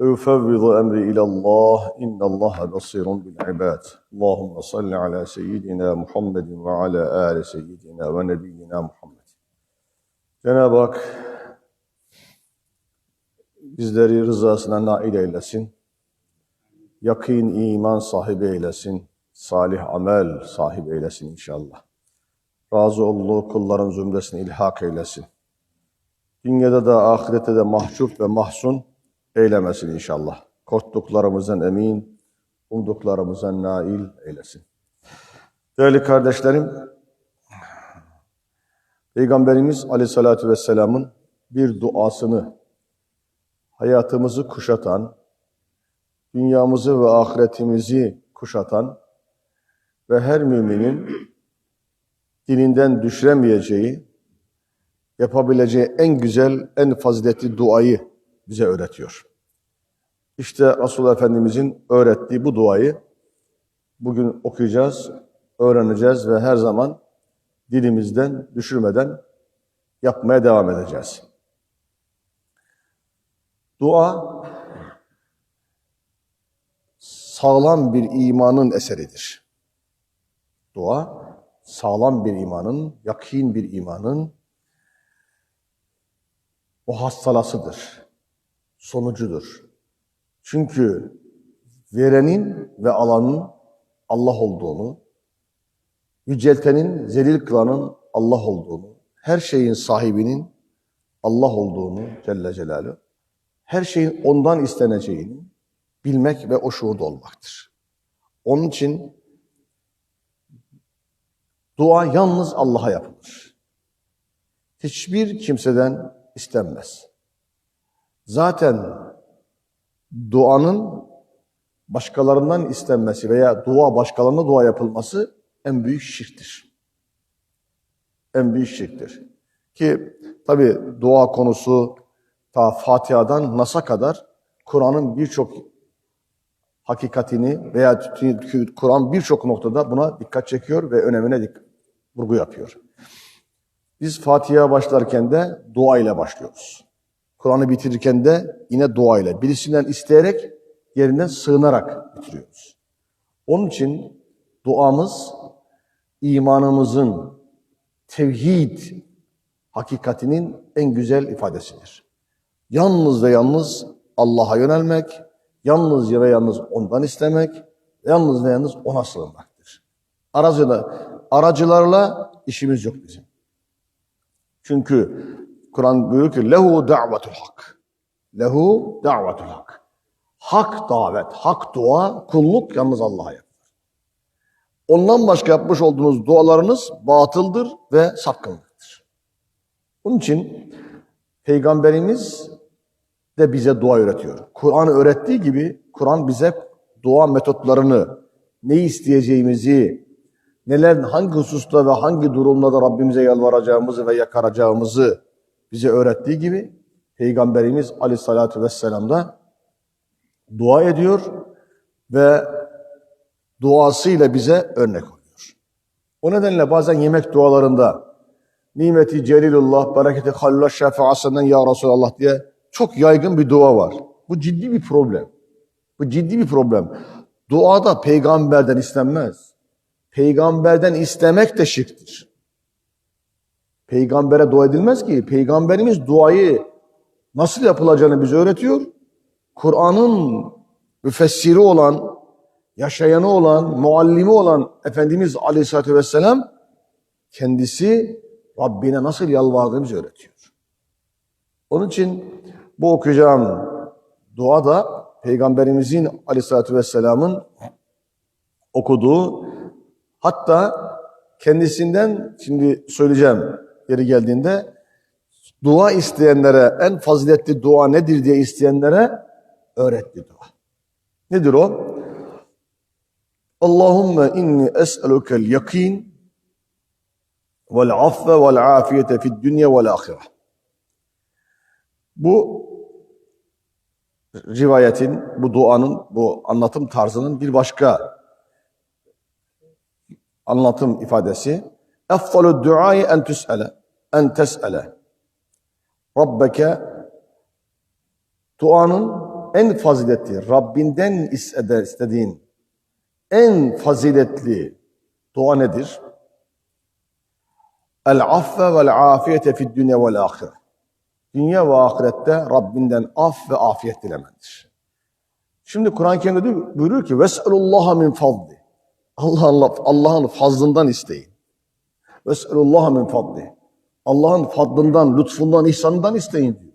أفوض أمري إلى الله إن الله بصير بالعباد اللهم صل على سيدنا محمد وعلى آل سيدنا ونبينا محمد Cenab-ı Hak bizleri rızasına nail eylesin. Yakın iman sahibi eylesin. Salih amel sahibi eylesin inşallah. Razı olduğu kulların zümresine ilhak eylesin. Dünyada da ahirette de mahcup ve mahzun eylemesin inşallah. Korktuklarımızdan emin, umduklarımızdan nail eylesin. Değerli kardeşlerim, Peygamberimiz Aleyhisselatü Vesselam'ın bir duasını hayatımızı kuşatan, dünyamızı ve ahiretimizi kuşatan ve her müminin dilinden düşüremeyeceği, yapabileceği en güzel, en faziletli duayı bize öğretiyor. İşte Resulullah Efendimizin öğrettiği bu duayı bugün okuyacağız, öğreneceğiz ve her zaman dilimizden düşürmeden yapmaya devam edeceğiz. Dua sağlam bir imanın eseridir. Dua sağlam bir imanın, yakin bir imanın o hastalasıdır, sonucudur. Çünkü verenin ve alanın Allah olduğunu, yüceltenin, zelil kılanın Allah olduğunu, her şeyin sahibinin Allah olduğunu Celle Celaluhu, her şeyin ondan isteneceğini bilmek ve o şuurda olmaktır. Onun için dua yalnız Allah'a yapılır. Hiçbir kimseden istenmez. Zaten duanın başkalarından istenmesi veya dua başkalarına dua yapılması en büyük şirktir. En büyük şirktir. Ki tabi dua konusu ta Fatiha'dan Nas'a kadar Kur'an'ın birçok hakikatini veya Kur'an birçok noktada buna dikkat çekiyor ve önemine dik vurgu yapıyor. Biz Fatiha'ya başlarken de dua ile başlıyoruz. Kur'an'ı bitirirken de yine dua ile. Birisinden isteyerek, yerinden sığınarak bitiriyoruz. Onun için duamız imanımızın tevhid hakikatinin en güzel ifadesidir. Yalnız ve yalnız Allah'a yönelmek, yalnız ve yalnız ondan istemek, yalnız ve yalnız ona sığınmaktır. Aracıla, aracılarla işimiz yok bizim. Çünkü Kur'an buyuruyor ki lehu da'vetul hak. Lehu da'vetul hak. Hak davet, hak dua, kulluk yalnız Allah'a yapılır. Ondan başka yapmış olduğunuz dualarınız batıldır ve sapkınlıktır. Bunun için Peygamberimiz de bize dua öğretiyor. Kur'an öğrettiği gibi Kur'an bize dua metotlarını, ne isteyeceğimizi, neler, hangi hususta ve hangi durumlarda Rabbimize yalvaracağımızı ve yakaracağımızı bize öğrettiği gibi Peygamberimiz Aleyhisselatü Vesselam da dua ediyor ve duasıyla bize örnek oluyor. O nedenle bazen yemek dualarında nimeti celilullah, bereketi halilullah şefaasından ya Resulallah diye çok yaygın bir dua var. Bu ciddi bir problem. Bu ciddi bir problem. Duada peygamberden istenmez. Peygamberden istemek de şirktir. Peygambere dua edilmez ki. Peygamberimiz duayı nasıl yapılacağını bize öğretiyor. Kur'an'ın müfessiri olan, yaşayanı olan, muallimi olan Efendimiz Aleyhisselatü Vesselam kendisi Rabbine nasıl yalvardığını bize öğretiyor. Onun için bu okuyacağım dua da Peygamberimizin Aleyhisselatü Vesselam'ın okuduğu hatta kendisinden şimdi söyleyeceğim yeri geldiğinde dua isteyenlere en faziletli dua nedir diye isteyenlere öğretti dua. Nedir o? Allahümme inni es'elukel yakin vel affe vel afiyete fid dünya vel ahire. Bu rivayetin, bu duanın, bu anlatım tarzının bir başka anlatım ifadesi efdalu duayı en tüs'ele en tes'ele Rabbeke duanın en faziletli Rabbinden istede- istediğin en faziletli dua nedir? El affe vel afiyete fid dünya vel ahire. Dünya ve ahirette Rabbinden af ve afiyet dilemendir. Şimdi Kur'an-ı Kerim'de buyuruyor ki Ves'elullaha min fadli. Allah'ın Allah'ın fazlından isteyin. Ves'elullaha min fadli. Allah'ın fadlından, lütfundan, ihsanından isteyin diyor.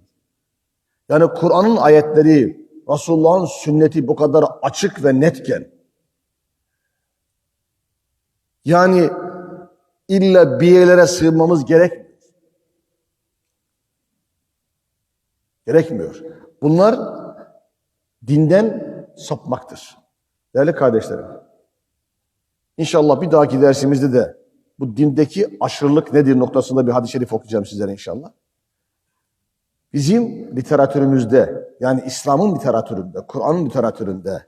Yani Kur'an'ın ayetleri, Resulullah'ın sünneti bu kadar açık ve netken, yani illa bir yerlere sığınmamız gerekmiyor. Gerekmiyor. Bunlar dinden sapmaktır. Değerli kardeşlerim, İnşallah bir dahaki dersimizde de bu dindeki aşırılık nedir noktasında bir hadis-i şerif okuyacağım sizlere inşallah. Bizim literatürümüzde yani İslam'ın literatüründe, Kur'an'ın literatüründe,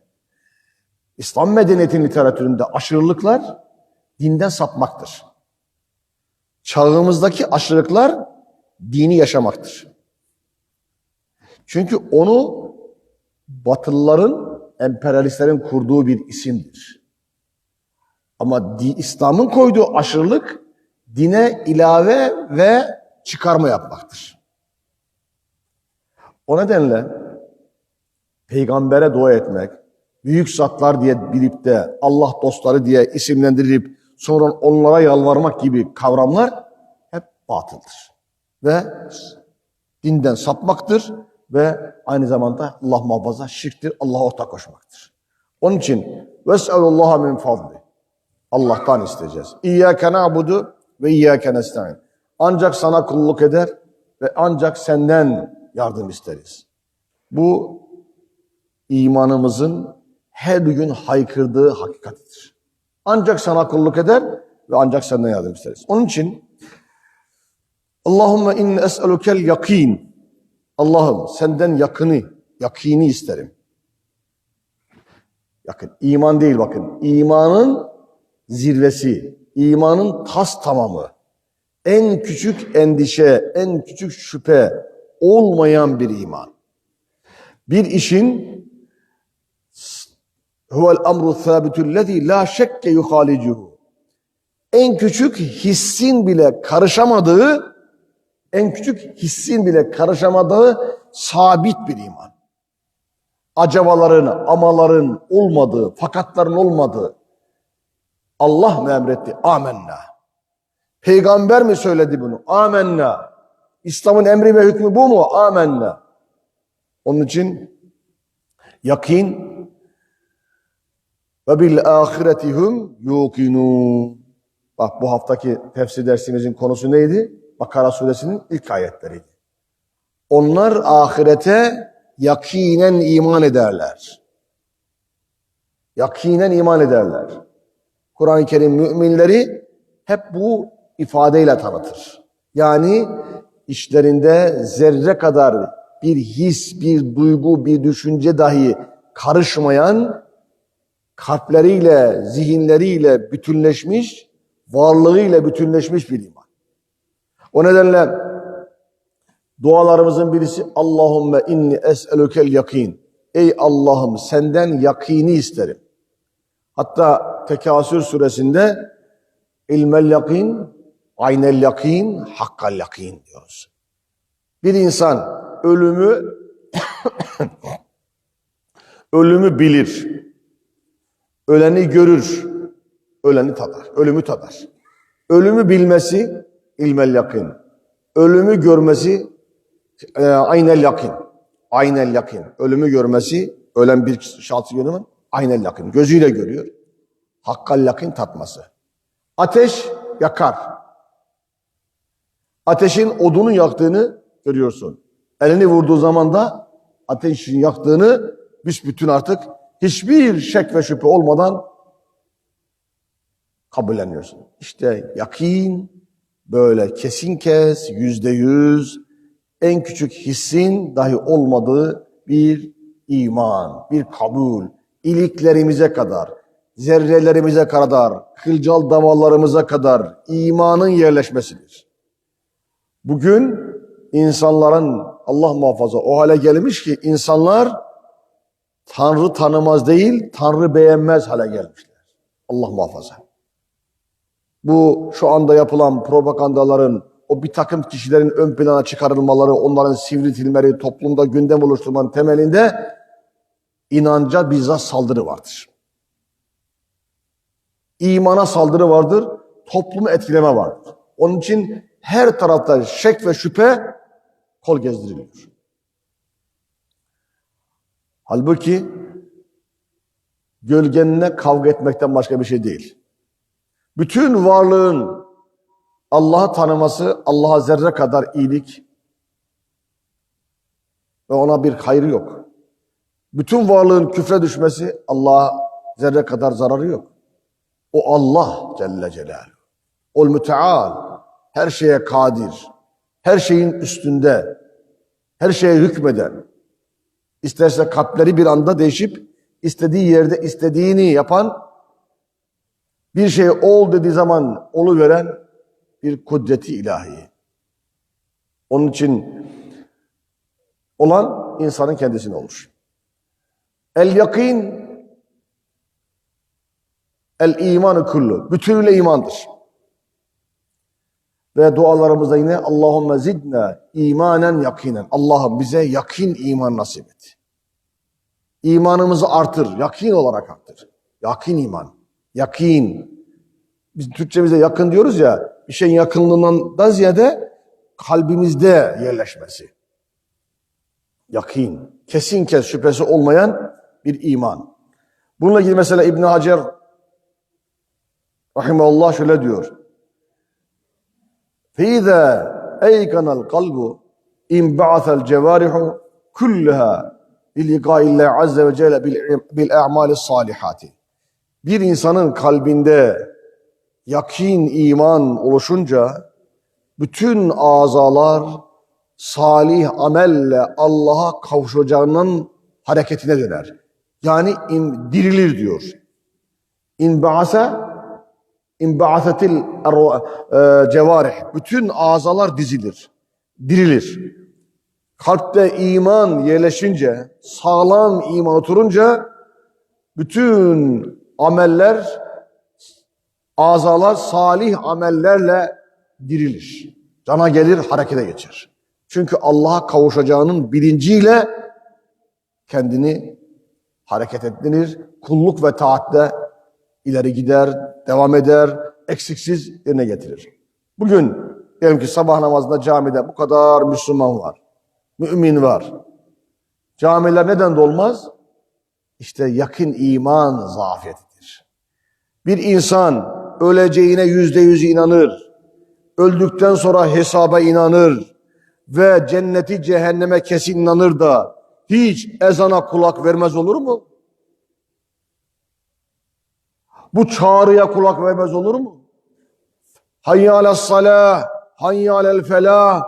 İslam medeniyetinin literatüründe aşırılıklar dinden sapmaktır. Çağımızdaki aşırılıklar dini yaşamaktır. Çünkü onu Batılıların, emperyalistlerin kurduğu bir isimdir. Ama İslam'ın koyduğu aşırılık dine ilave ve çıkarma yapmaktır. O nedenle peygambere dua etmek, büyük zatlar diye bilip de Allah dostları diye isimlendirilip sonra onlara yalvarmak gibi kavramlar hep batıldır. Ve dinden sapmaktır ve aynı zamanda Allah muhafaza şirktir, Allah'a ortak koşmaktır. Onun için ves'elullaha min fadli. Allah'tan isteyeceğiz. İyyâke na'budu ve iyyâke nestaîn. Ancak sana kulluk eder ve ancak senden yardım isteriz. Bu imanımızın her gün haykırdığı hakikatidir. Ancak sana kulluk eder ve ancak senden yardım isteriz. Onun için Allahümme inni es'elukel yakin. Allah'ım senden yakını, yakini isterim. Yakın. İman değil bakın. İmanın zirvesi, imanın tas tamamı, en küçük endişe, en küçük şüphe olmayan bir iman. Bir işin huvel amru thabitullezî la şekke yuhalicuhu. En küçük hissin bile karışamadığı, en küçük hissin bile karışamadığı sabit bir iman. Acabaların, amaların olmadığı, fakatların olmadığı, Allah mı emretti? Amenna. Peygamber mi söyledi bunu? Amenna. İslam'ın emri ve hükmü bu mu? Amenna. Onun için yakin ve bil ahiretihum yuqinun. Bak bu haftaki tefsir dersimizin konusu neydi? Bakara suresinin ilk ayetleriydi. Onlar ahirete yakinen iman ederler. Yakinen iman ederler. Kur'an-ı Kerim müminleri hep bu ifadeyle tanıtır. Yani işlerinde zerre kadar bir his, bir duygu, bir düşünce dahi karışmayan, kalpleriyle, zihinleriyle bütünleşmiş, varlığıyla bütünleşmiş bir iman. O nedenle dualarımızın birisi Allahümme inni es'elukel yakin. Ey Allah'ım senden yakini isterim. Hatta Tekasür suresinde ilmel yakin, aynel yakin, hakkal yakin diyoruz. Bir insan ölümü ölümü bilir. Öleni görür. Öleni tadar. Ölümü tadar. Ölümü bilmesi ilmel yakin. Ölümü görmesi e, aynel yakin. Aynel yakin. Ölümü görmesi ölen bir şahsı görüyor Aynel yakin. Gözüyle görüyor. Hakkal yakin tatması. Ateş yakar. Ateşin odunu yaktığını görüyorsun. Elini vurduğu zaman da ateşin yaktığını büsbütün artık hiçbir şek ve şüphe olmadan kabulleniyorsun. İşte yakin böyle kesin kes, yüzde yüz, en küçük hissin dahi olmadığı bir iman, bir kabul, iliklerimize kadar, zerrelerimize kadar, kılcal damarlarımıza kadar imanın yerleşmesidir. Bugün insanların Allah muhafaza o hale gelmiş ki insanlar Tanrı tanımaz değil, Tanrı beğenmez hale gelmişler. Allah muhafaza. Bu şu anda yapılan propagandaların, o bir takım kişilerin ön plana çıkarılmaları, onların sivritilmeleri, toplumda gündem oluşturmanın temelinde inanca bizzat saldırı vardır. İmana saldırı vardır, toplumu etkileme vardır. Onun için her tarafta şek ve şüphe kol gezdiriliyor. Halbuki gölgenle kavga etmekten başka bir şey değil. Bütün varlığın Allah'ı tanıması, Allah'a zerre kadar iyilik ve ona bir hayrı yok. Bütün varlığın küfre düşmesi Allah'a zerre kadar zararı yok. O Allah Celle Celaluhu. Ol müteal. Her şeye kadir. Her şeyin üstünde. Her şeye hükmeden. İsterse kalpleri bir anda değişip istediği yerde istediğini yapan bir şey ol dediği zaman olu veren bir kudreti ilahi. Onun için olan insanın kendisine olur. El yakin el imanı kullu. Bütünüyle imandır. Ve dualarımızda yine Allahümme zidna imanen yakinen. Allah'ım bize yakin iman nasip et. İmanımızı artır. Yakin olarak artır. Yakin iman. Yakin. Biz Türkçemizde yakın diyoruz ya, bir şeyin yakınlığından da ziyade kalbimizde yerleşmesi. Yakin. Kesin kes şüphesi olmayan bir iman. Bununla ilgili mesela İbn Hacer rahimahullah şöyle diyor. فَاِذَا اَيْقَنَ الْقَلْبُ اِنْبَعَثَ الْجَوَارِحُ كُلَّهَا لِلْاِقَاءِ اللّٰهِ عَزَّ وَجَلَ بِالْاَعْمَالِ الصَّالِحَاتِ Bir insanın kalbinde yakin, iman oluşunca bütün azalar salih amelle Allah'a kavuşacağının hareketine döner. Yani in, dirilir diyor. İnba'ase İnba'asetil e, cevarih. Bütün azalar dizilir. Dirilir. Kalpte iman yerleşince, sağlam iman oturunca bütün ameller, azalar salih amellerle dirilir. Cana gelir, harekete geçer. Çünkü Allah'a kavuşacağının bilinciyle kendini hareket ettirir. Kulluk ve taatte ileri gider, devam eder, eksiksiz yerine getirir. Bugün diyelim ki sabah namazında camide bu kadar Müslüman var, mümin var. Camiler neden dolmaz? İşte yakın iman zafiyetidir. Bir insan öleceğine yüzde yüz inanır, öldükten sonra hesaba inanır ve cenneti cehenneme kesin inanır da hiç ezana kulak vermez olur mu? Bu çağrıya kulak vermez olur mu? Salah, hayya alel felah,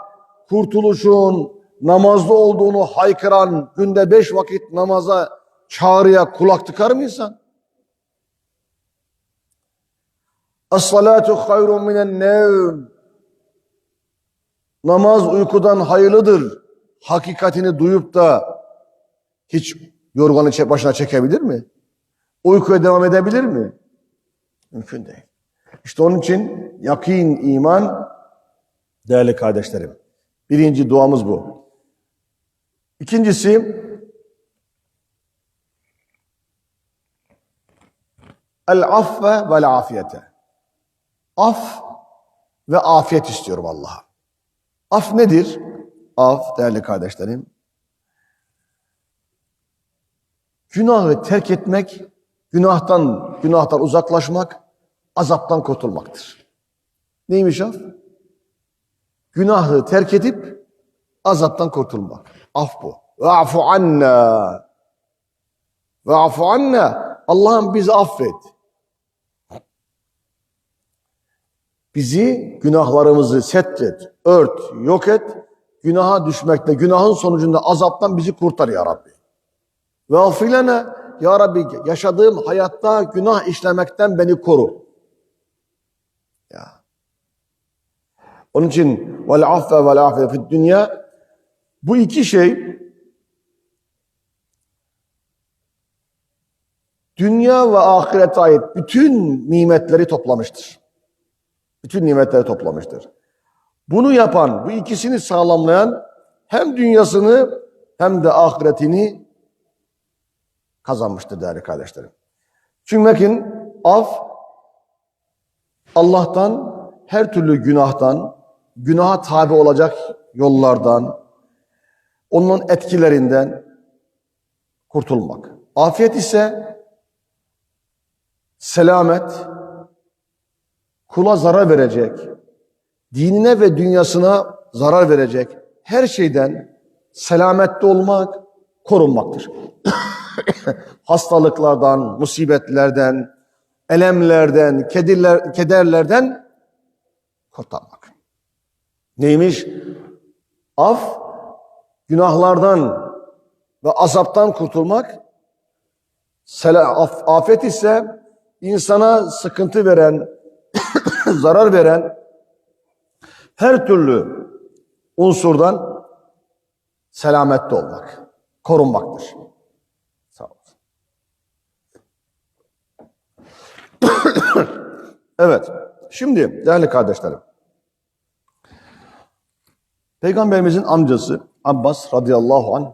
kurtuluşun namazda olduğunu haykıran günde beş vakit namaza çağrıya kulak tıkar mı insan? As-salatu hayrun minen nevm. Namaz uykudan hayırlıdır. Hakikatini duyup da hiç yorganı başına çekebilir mi? Uykuya devam edebilir mi? Mümkün değil. İşte onun için yakin, iman değerli kardeşlerim. Birinci duamız bu. İkincisi el affe vel afiyete. Af ve afiyet istiyorum Allah'a. Af nedir? Af değerli kardeşlerim. Günahı terk etmek, günahtan günahtan uzaklaşmak, azaptan kurtulmaktır. Neymiş af? Günahı terk edip azaptan kurtulmak. Af bu. Ve'afu anna. Ve'afu anna. Allah'ım bizi affet. Bizi günahlarımızı setret, ört, yok et. Günaha düşmekte, günahın sonucunda azaptan bizi kurtar ya Rabbi. Ve afilene ya Rabbi yaşadığım hayatta günah işlemekten beni koru. Ya. Onun için vel affe vel affe fid dünya bu iki şey dünya ve ahirete ait bütün nimetleri toplamıştır. Bütün nimetleri toplamıştır. Bunu yapan, bu ikisini sağlamlayan hem dünyasını hem de ahiretini kazanmıştır değerli kardeşlerim. Çünkü bakın af Allah'tan her türlü günahtan, günaha tabi olacak yollardan, onun etkilerinden kurtulmak. Afiyet ise selamet, kula zarar verecek, dinine ve dünyasına zarar verecek her şeyden selamette olmak, korunmaktır. Hastalıklardan, musibetlerden, elemlerden, kediler, kederlerden kurtarmak. Neymiş? Af, günahlardan ve azaptan kurtulmak. Af, afet ise insana sıkıntı veren, zarar veren her türlü unsurdan selamette olmak, korunmaktır. Evet, şimdi değerli kardeşlerim, Peygamberimizin amcası Abbas radıyallahu anh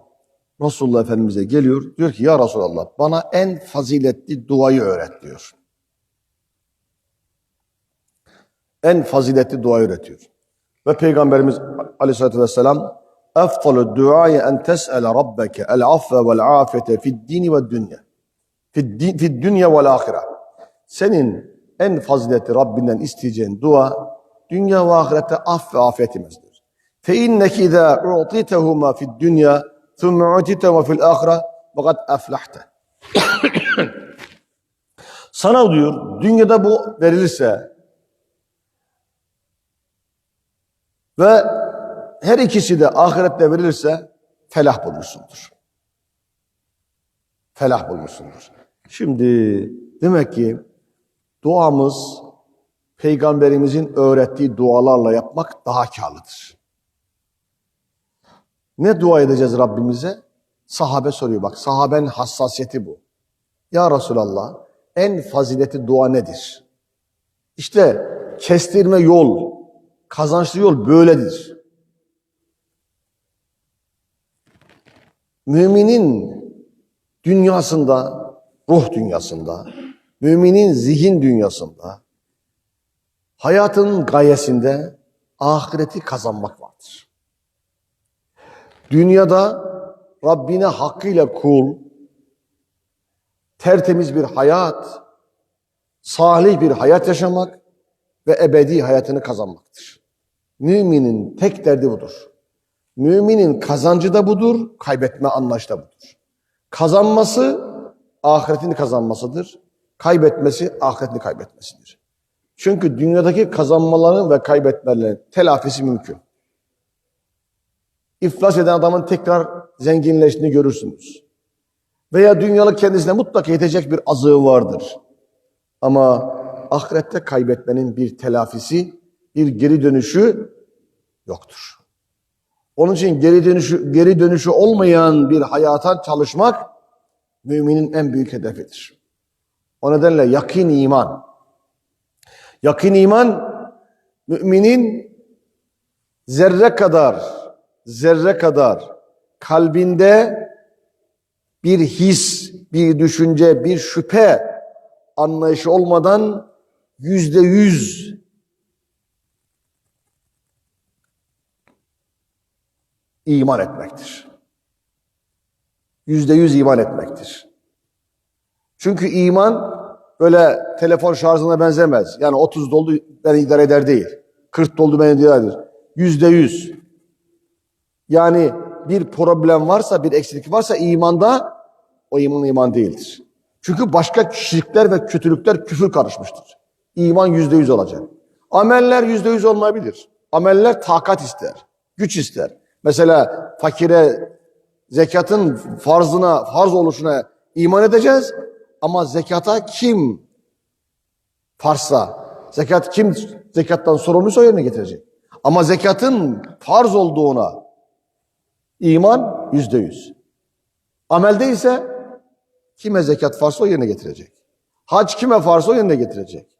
Resulullah Efendimiz'e geliyor. Diyor ki ya Resulallah bana en faziletli duayı öğret diyor. En faziletli duayı öğretiyor. Ve Peygamberimiz aleyhissalatü vesselam affe vel afete fid dini ve dünya. Fid, din, fid dünya vel ahire. Senin en fazileti Rabbinden isteyeceğin dua dünya ve ahirette af ve afiyet imezdir. Fe inneki izâ u'titehuma fid dünya thumme u'titehuma fil ahire fakat aflahte. Sana diyor dünyada bu verilirse ve her ikisi de ahirette verilirse felah bulmuşsundur. Felah bulmuşsundur. Şimdi demek ki duamız peygamberimizin öğrettiği dualarla yapmak daha karlıdır. Ne dua edeceğiz Rabbimize? Sahabe soruyor bak. Sahabenin hassasiyeti bu. Ya Resulallah en fazileti dua nedir? İşte kestirme yol, kazançlı yol böyledir. Müminin dünyasında, ruh dünyasında, müminin zihin dünyasında, hayatının gayesinde ahireti kazanmak vardır. Dünyada Rabbine hakkıyla kul, tertemiz bir hayat, salih bir hayat yaşamak ve ebedi hayatını kazanmaktır. Müminin tek derdi budur. Müminin kazancı da budur, kaybetme anlayışı da budur. Kazanması ahiretini kazanmasıdır. Kaybetmesi ahiretini kaybetmesidir. Çünkü dünyadaki kazanmaların ve kaybetmelerin telafisi mümkün. İflas eden adamın tekrar zenginleştiğini görürsünüz. Veya dünyalık kendisine mutlaka yetecek bir azığı vardır. Ama ahirette kaybetmenin bir telafisi, bir geri dönüşü yoktur. Onun için geri dönüşü, geri dönüşü olmayan bir hayata çalışmak müminin en büyük hedefidir. O nedenle yakin iman. Yakin iman müminin zerre kadar zerre kadar kalbinde bir his, bir düşünce, bir şüphe anlayışı olmadan yüzde yüz iman etmektir. Yüzde yüz iman etmektir. Çünkü iman böyle telefon şarjına benzemez. Yani 30 doldu beni idare eder değil. 40 doldu beni idare eder. Yüzde yüz. Yani bir problem varsa, bir eksiklik varsa imanda o iman iman değildir. Çünkü başka kişilikler ve kötülükler küfür karışmıştır. İman yüzde yüz olacak. Ameller yüzde yüz olmayabilir. Ameller takat ister, güç ister. Mesela fakire zekatın farzına, farz oluşuna iman edeceğiz. Ama zekata kim farsa, zekat kim zekattan sorumluysa yerine getirecek. Ama zekatın farz olduğuna iman yüzde yüz. Amelde ise kime zekat farsa o yerine getirecek. Hac kime farsa o yerine getirecek.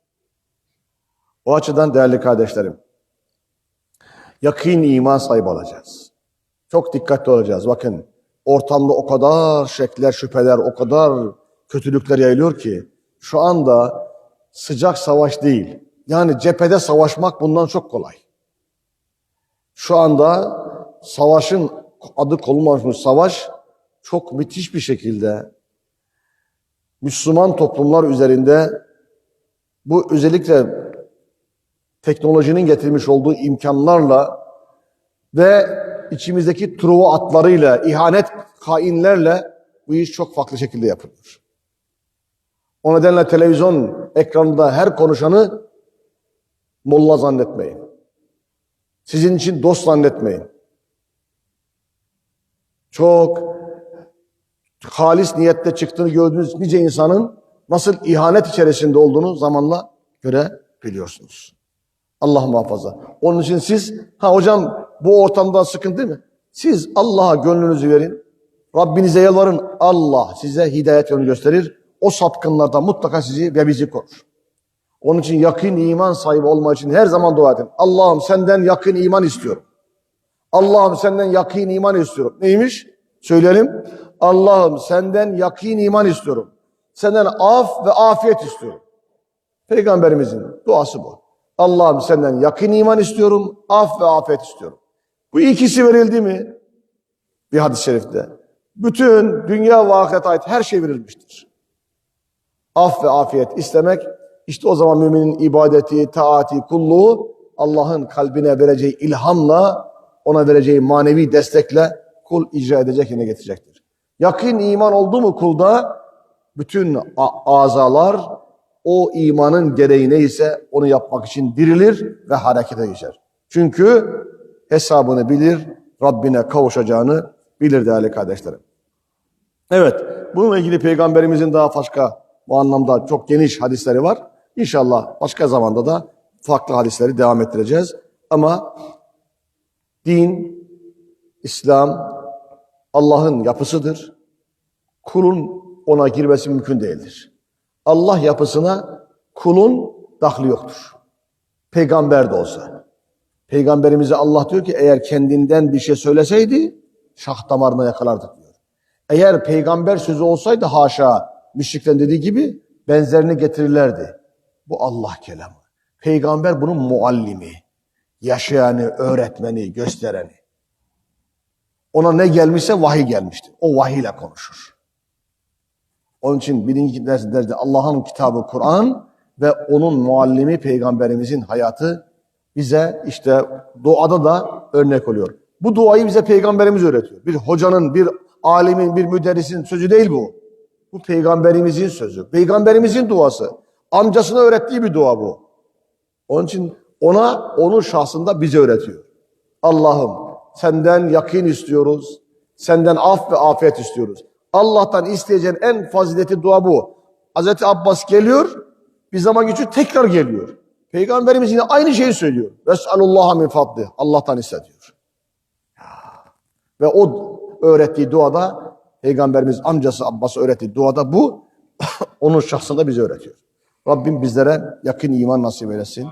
O açıdan değerli kardeşlerim, yakın iman sahibi olacağız. Çok dikkatli olacağız. Bakın ortamda o kadar şekler, şüpheler, o kadar kötülükler yayılıyor ki şu anda sıcak savaş değil. Yani cephede savaşmak bundan çok kolay. Şu anda savaşın adı konulmamış savaş çok müthiş bir şekilde Müslüman toplumlar üzerinde bu özellikle teknolojinin getirmiş olduğu imkanlarla ve içimizdeki truva atlarıyla, ihanet kainlerle bu iş çok farklı şekilde yapılıyor. O nedenle televizyon ekranında her konuşanı molla zannetmeyin. Sizin için dost zannetmeyin. Çok halis niyette çıktığını gördüğünüz nice insanın nasıl ihanet içerisinde olduğunu zamanla görebiliyorsunuz. Allah muhafaza. Onun için siz, ha hocam bu ortamda sıkıntı değil mi? Siz Allah'a gönlünüzü verin. Rabbinize yalvarın. Allah size hidayet yolunu gösterir. O sapkınlardan mutlaka sizi ve bizi korur. Onun için yakın iman sahibi olmak için her zaman dua edin. Allah'ım senden yakın iman istiyorum. Allah'ım senden yakın iman istiyorum. Neymiş? Söyleyelim. Allah'ım senden yakın iman istiyorum. Senden af ve afiyet istiyorum. Peygamberimizin duası bu. Allah'ım senden yakın iman istiyorum, af ve afiyet istiyorum. Bu ikisi verildi mi? Bir hadis-i şerifte. Bütün dünya ve ait her şey verilmiştir. Af ve afiyet istemek, işte o zaman müminin ibadeti, taati, kulluğu Allah'ın kalbine vereceği ilhamla, ona vereceği manevi destekle kul icra edecek, yine getirecektir. Yakın iman oldu mu kulda, bütün azalar o imanın gereği neyse onu yapmak için dirilir ve harekete geçer. Çünkü hesabını bilir, Rabbine kavuşacağını bilir değerli kardeşlerim. Evet, bununla ilgili peygamberimizin daha başka bu anlamda çok geniş hadisleri var. İnşallah başka zamanda da farklı hadisleri devam ettireceğiz. Ama din, İslam Allah'ın yapısıdır. Kulun ona girmesi mümkün değildir. Allah yapısına kulun dahli yoktur. Peygamber de olsa. Peygamberimize Allah diyor ki eğer kendinden bir şey söyleseydi şah damarına yakalardık diyor. Eğer peygamber sözü olsaydı haşa müşriklerin dediği gibi benzerini getirirlerdi. Bu Allah kelamı. Peygamber bunun muallimi, yaşayanı, öğretmeni, göstereni. Ona ne gelmişse vahiy gelmiştir. O vahiyle konuşur. Onun için birinci derslerde Allah'ın kitabı Kur'an ve onun muallimi peygamberimizin hayatı bize işte duada da örnek oluyor. Bu duayı bize peygamberimiz öğretiyor. Bir hocanın, bir alimin, bir müderrisin sözü değil bu. Bu peygamberimizin sözü. Peygamberimizin duası. Amcasına öğrettiği bir dua bu. Onun için ona, onun şahsında bize öğretiyor. Allah'ım senden yakin istiyoruz. Senden af ve afiyet istiyoruz. Allah'tan isteyeceğin en fazileti dua bu. Hazreti Abbas geliyor, bir zaman geçiyor tekrar geliyor. Peygamberimiz yine aynı şeyi söylüyor. Ves'alullaha min fadli. Allah'tan iste diyor. Ve o öğrettiği duada Peygamberimiz amcası Abbas'a öğrettiği duada bu. onun şahsında bize öğretiyor. Rabbim bizlere yakın iman nasip eylesin.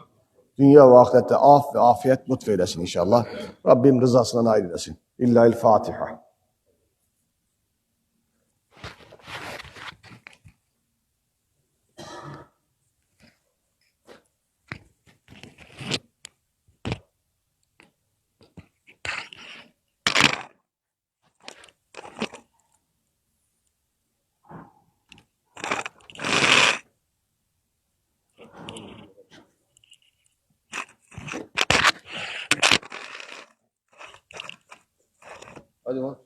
Dünya ve ahirette af ve afiyet lütfeylesin inşallah. Rabbim rızasına nail eylesin. İllahil Fatiha. Hadi bak.